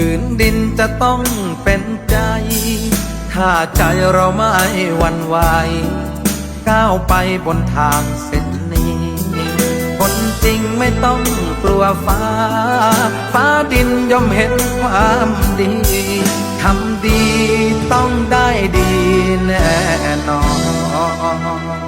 ผืนดินจะต้องเป็นใจ ถ้าใจเราไม่วันไหวก้าวไปบนทางเส้นนี้ คนจริงไม่ต้องกลัวฟ้า ฟ้าดินย่อมเห็นความดีทำดีต้องได้ดีแน่นอน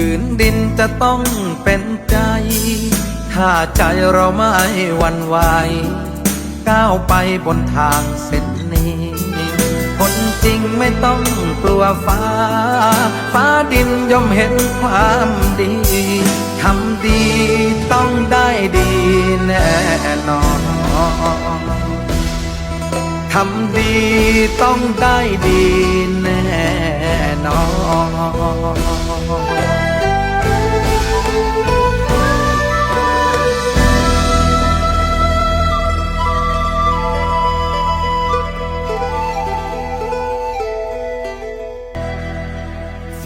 ผืนดินจะต้องเป็นใจ ถ้าใจเราไม่วันไหวก้าวไปบนทางเส้นนี้ คนจริงไม่ต้องกลัวฟ้า ฟ้าดินย่อมเห็นความดีทำดีต้องได้ดีแน่นอนทำดีต้องได้ดีแน่นอน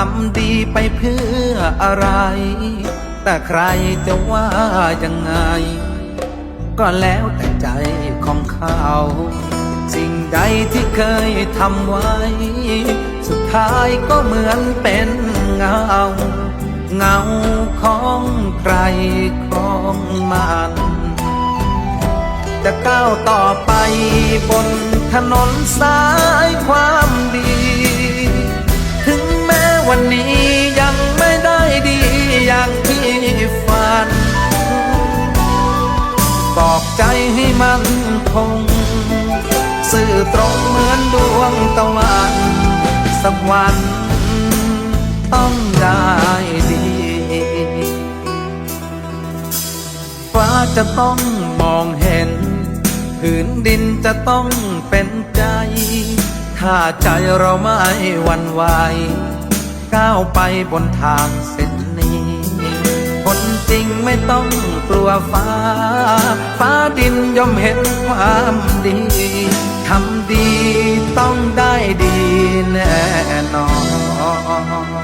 ทำดีไปเพื่ออะไร แต่ใครจะว่ายังไง ก็แล้วแต่ใจของเขา สิ่งใดที่เคยทำไว้ สุดท้ายก็เหมือนเป็นเงา เงาของใครของมันจะก้าวต่อไปบนถนนสายความดี วันนี้ยังไม่ได้ดีอย่างที่ฝัน บอกใจให้มันคงสื่อตรงเหมือนดวงตะวัน สักวันต้องได้ดี ฟ้าจะต้องมองเห็นผืนดินจะต้องเป็นใจ ถ้าใจเราไม่วันไหว ก้าวไปบนทางเส้นนี้ คนจริงไม่ต้องกลัวฟ้า ฟ้าดินย่อมเห็นความดีทำดีต้องได้ดีแน่นอน